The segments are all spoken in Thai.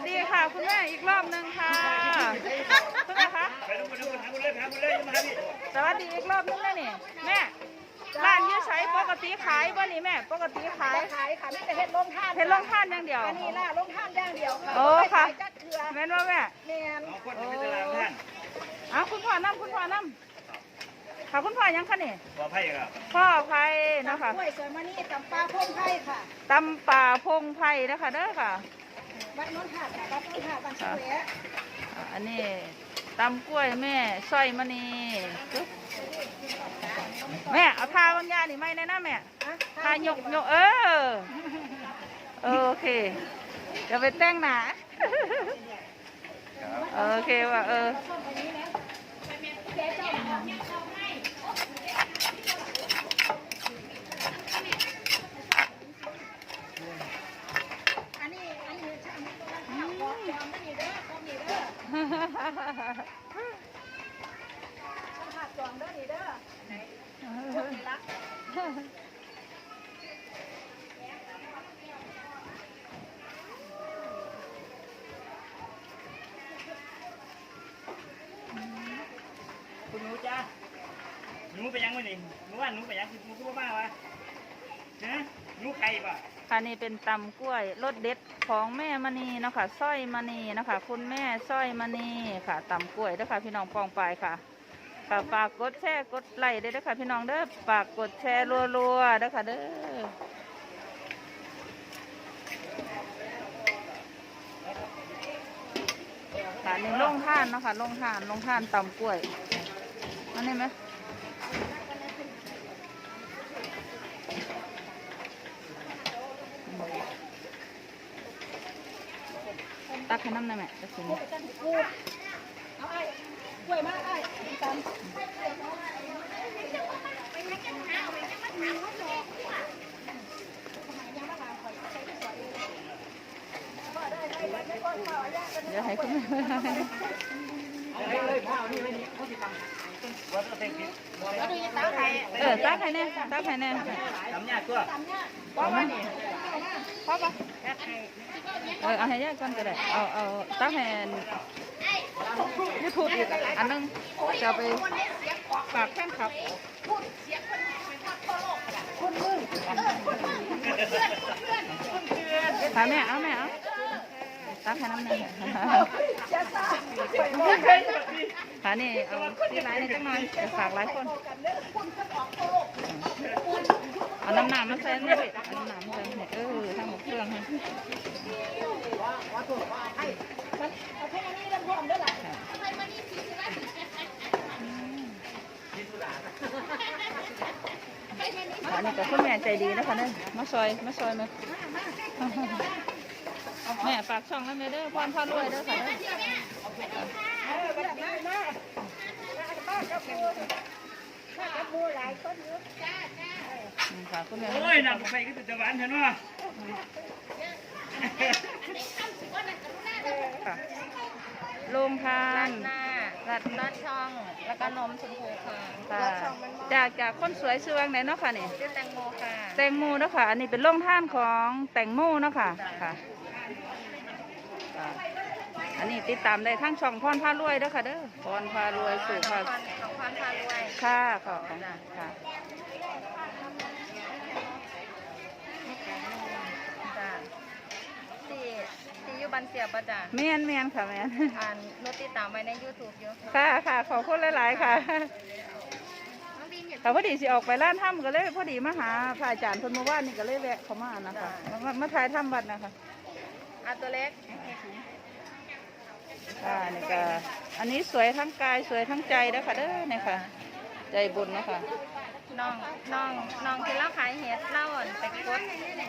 สดีค่ะ คุณแม่อีกรอบหนึ่งค่ะคุณแม่คะไปดูไปดูถาคุณเลยถาคุณเลยมาพี่สวัสดีอีกรอบหนึงแม่นี่แม่ร้านยื้อใช้ปกติขายบ่นี่แม่ ปกติขายขายค่ะไม่แต่เห็ดลงท่านเห็นลงท่านอย่างเดียว อันนี้ล่ะลงท่านอย่างเดียวค่ะโอ้ค่ะ ไม่ขายจัดเกลือแม่นว่าแม่ แม่นสองคนเป็นตลาดท่านอ้าคุณพ่อน้ำคุณพ่อน้ำค่ะคุณพ่อยังคะนี่ปลอดภัยครับ พ่อไผ่เนาะค่ะกล้วยสวยมานี่ตำปลาพุ่มไผ่ค่ะ ตำป่าพงไผ่นะคะเด้อค่ะ วัดโนนทาดค่ะวัดโนนทาดบ้านเฉลยอ่าอันนี้ตำกล้วยแม่สร้อยมณีจุ๊บแม่เอาทาบางยานี่ไม่แน่นะแม่ทายกยกเออเออโอเคเดี๋ยวไปแต่งหนาเออโอเคว่ะเอออันนี้อันนี้ช่างข้าวบอกจอมไม่มีเด้อจอมนี่เด้อ ช่างภาพจอมเด้อนี่เด้อคุณหนูจ้าหนูไปยังวะนี่หนูว่าหนูไปยังคือหนูพูดมากวะฮะหนูใครป่ะ ค่ะนี่เป็นตำกล้วยรสเด็ดของแม่มณีเนาะค่ะสร้อยมณีเนาะคะคุณแม่สร้อยมณีค่ะตำกล้วยเด้อค่ะพี่น้องปองไปค่ะค่ะฝากกดแชร์กดไลค์ด้วยเด้อค่ะพี่น้องเด้อฝากกดแชร์รัวๆเด้อค่ะเด้อค่ะนี่ลงท่านเนาะค่ะลงท่านลงท่านตำกล้วยอันนี้ไหม ตักให้น้ำหน่อยแม่ตะกินเอาไอ้กล้วยมาไอ้ตำเดี๋ยวให้คุณแม่ว่าต้ เต็มพิษเออตักให้แน่ตักให้แน่ทำยากตัวพ่อปะพ่อปะเออเอาให้ยายก่อนก็ได้เอาเอาตักให้ยูทูบอีกอันนึงจะเอาไปฝากแฟนคลับถามแม่เอาแม่เอา ตักให้น้ำหนึ่งค่ะนี่เอาที่ร้านนี่จังหน่อยฝากหลายคนเอาน้ำหนามมาใส่นี่เอาน้ำหนามมาใส่นี่เออทั้งหมดเครื่องให้เอาแค่นี้เริ่มพร้อมเด้อล่ะอันนี้ก็คุณแม่ใจดีนะคะเนี่ยมาซอยมาซอยมา แม่ฝากช่องแล้วแม่เด้อพรพารวยเด้อค่ะเด้อเออมามามามาบ้านกับกูมากับกูหลายคนอยู่อืมค่ะคุณแม่โอ้ยนำไปก็ติดหวานเถอะเนาะค่ะลงทานหน้ารัดลอดช่อง แล้วก็นมชมพูค่ะค่ะจากจากคนสวยชื่อว่างไหนเนาะค่ะนี่ ชื่อแตงโมค่ะแตงโมเนาะค่ะ อันนี้เป็นลงท่านของแตงโมเนาะค่ะ ค่ะค่ะ อันนี้ติดตามได้ทั้งช่องพรพารวยเด้อค่ะเด้อพรพารวยสู่พาของของความพารวยค่ะขอบคุณค่ะจ้ะสี่สี่อยูบันเสียบประจ้ะแม่นแม่นค่ะแม่นอ่านโนติดตามไว้ใน YouTube อยู่ค่ะค่ะขอบคุณหลายๆค่ะค่ะพอดีสิออกไปร้านถ้ำก็เลยพอดีมาหาพระอาจารย์คนเมื่านนี่ก็เลยแวะเข้ามานะคะมามามาถ่ายถ้ำวัดนะคะ อะตัวเล็กค่ะนี่ก็อันนี้สวยทั้งกายสวยทั้งใจนะคะเด้อเนี่ยค่ะ ใจบุญนะคะน้องน้องน้องที่เล่าขายเฮ็ดเล่าอ่อนไปกด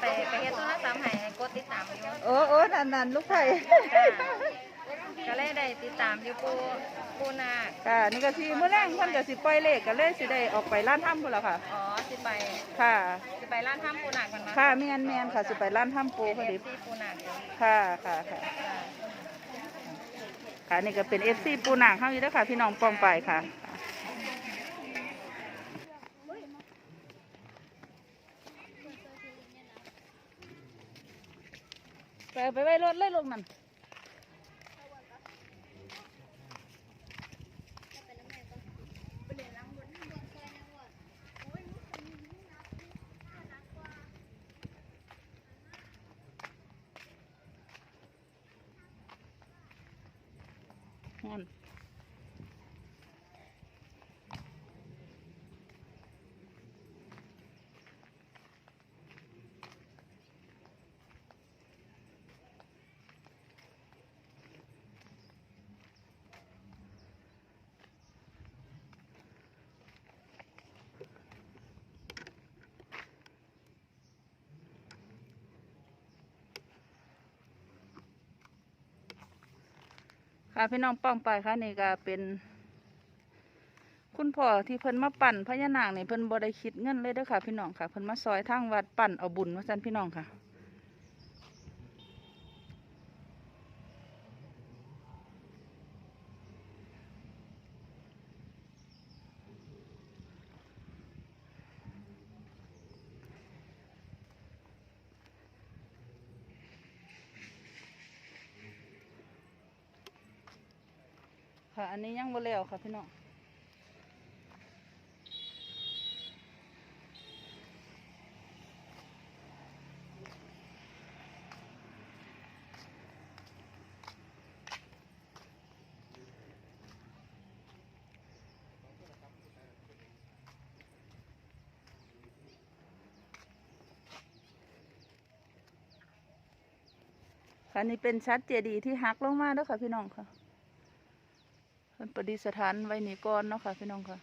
ไปไปเฮ็ดโทรศัพท์ให้ให้กดติดตามอยู่โอ้โอ้นันนันลูกไผ่ก็เลยได้ติดตามอยู่ปูปูนาคค่ะนี่ก็สิเมื่อแรงเพิ่นก็สิปล่อยเลขก็เลยสิได้ออกไปร้านถ้ำพุ่นละค่ะ อ๋อสิไปค่ะสิ ไปร้านถ้ำปูนาคกันมาค่ะแม่นแม่นค่ะสิไปร้านถ้ำปูพอดีที่ปูนาคอยู่ค่ะค่ะค่ะจ้ะค่ะนี่ก็เป็นเอฟซีปูหนังเข้าอยู่แล้วค่ะ พี่น้องปองไปค่ะไปเอาไปไว้รถเลยลงนั่น ค่ะพี่น้องป้องไปค่ะนี่ก็เป็น คุณพ่อที่เพิ่นมาปั่นพญานาคนี่เพิ่นบ่ได้คิดเงินเลยเด้อค่ะ พี่น้องค่ะเพิ่นมาซอยทางวัดปั่นเอาบุญว่าซั่นพี่น้องค่ะ ค่ะ อันนี้ยังบ่แล้วค่ะพี่น้องค่ะนี่เป็นชัดเจดีย์ที่หักลงมาเด้อค่ะพี่น้องค่ะ นประดิษฐานไว้นี่ก่อนเนาะค่ะพี่น้องค่ะ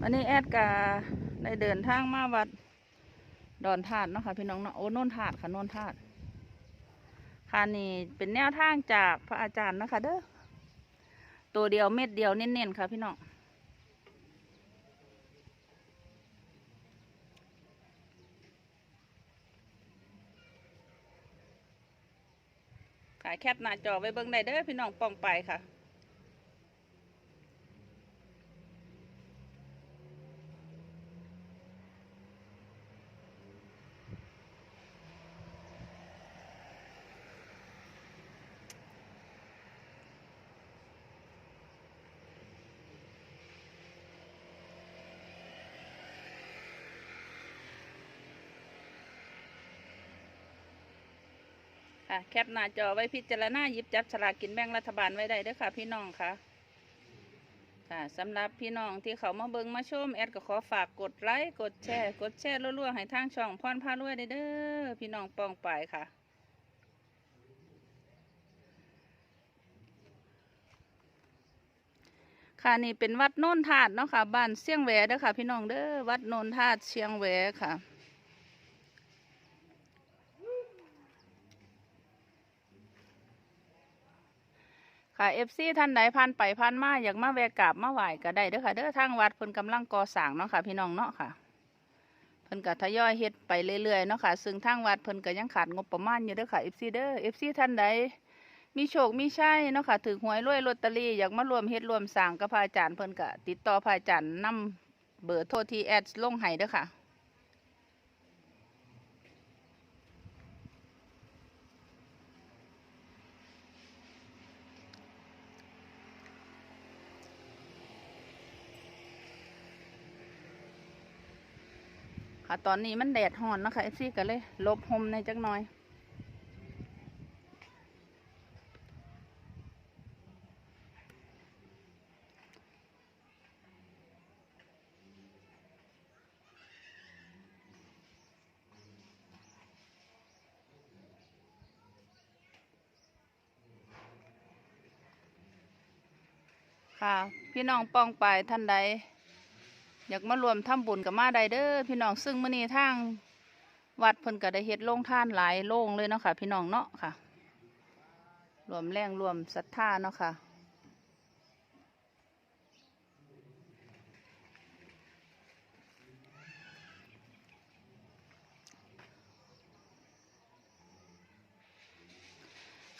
วันนี้แอดกาได้เดินทางมาวัดดอนธาตุเนาะค่ะพี่น้องเนาะโอ้โนนธาตุค่ะโนนธาตุค่ะนี่เป็นแนวทางจากพระอาจารย์นะคะเด้อตัวเดียวเม็ดเดียวเน้นๆค่ะพี่น้อง ขายแคปหน้าจอไว้เบิ่งได้เด้อพี่น้องป้องไปค่ะ ค่ะ แคปหน้าจอไว้พิจารณาหยิบจับฉลากกินแบ่งรัฐบาลไว้ได้เด้อค่ะ พี่น้องค่ะ ค่ะสำหรับพี่น้องที่เขามาเบิงมาชมแอดก็ขอฝากกดไลค์กดแชร์ กดแชร์รัวๆให้ทางช่องพรพารวยได้เด้อพี่น้องปองไปค่ะค่ะนี่เป็นวัดโนนธาตุเนาะค่ะบ้านเสียงแหวเด้อค่ะ พี่น้องเด้อวัดโนนธาตุเชียงแหวค่ะ ค่ะเอฟซีท่านใดผ่านไปผ่านมาอยากมาแวะกราบมาไหว้ก็ได้เด้อค่ะเด้อทางวัดเพิ่นกำลังก่อสร้างเนาะค่ะพี่น้องเนาะค่ะเพิ่นก็ทยอยเฮ็ดไปเรื่อยๆเนาะค่ะซึ่งทางวัดเพิ่นก็ยังขาดงบประมาณอยู่เด้อค่ะเอฟซีเด้อเอฟซีท่านใดมีโชคมีชัยเนาะค่ะถือหวยรวยลอตเตอรี่อยากมารวมเฮ็ดรวมสร้างกับพระอาจารย์เพิ่นก็ติดต่อพระอาจารย์นำเบอร์โทรที่แอดลงให้เด้อค่ะ ค่ะ ตอนนี้มันแดดห่อนนะคะเอฟซีก็เลยลบหมในจักหน่อย ค่ะ พี่น้องป้องไปท่านใด อยากมารวมทำบุญกับมาใดเด้อพี่น้องซึ่งมื้อนี้ทางวัดเพิ่นก็ได้เฮ็ดโรงท่านหลายโรงเลยเนาะค่ะ พี่น้องเนาะค่ะ รวมแรงรวมศรัทธาเนาะค่ะ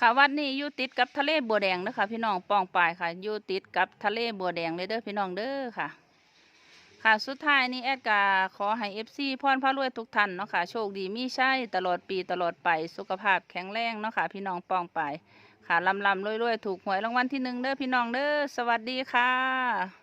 ค่ะวัดนี้อยู่ติดกับทะเลบัวแดงนะคะพี่น้องปองปายค่ะอยู่ติดกับทะเลบัวแดงเลยเด้อพี่น้องเด้อค่ะ ค่ะสุดท้ายนี้แอดกาขอให้เอฟซีพรพระรวยทุกท่านเนาะค่ะโชคดีมีใช่ตลอดปีตลอดไปสุขภาพแข็งแรงเนาะค่ะพี่น้องปองไปค่ะลำลำรวยๆถูกหวยรางวัลที่หนึ่งเด้อพี่น้องเด้อสวัสดีค่ะ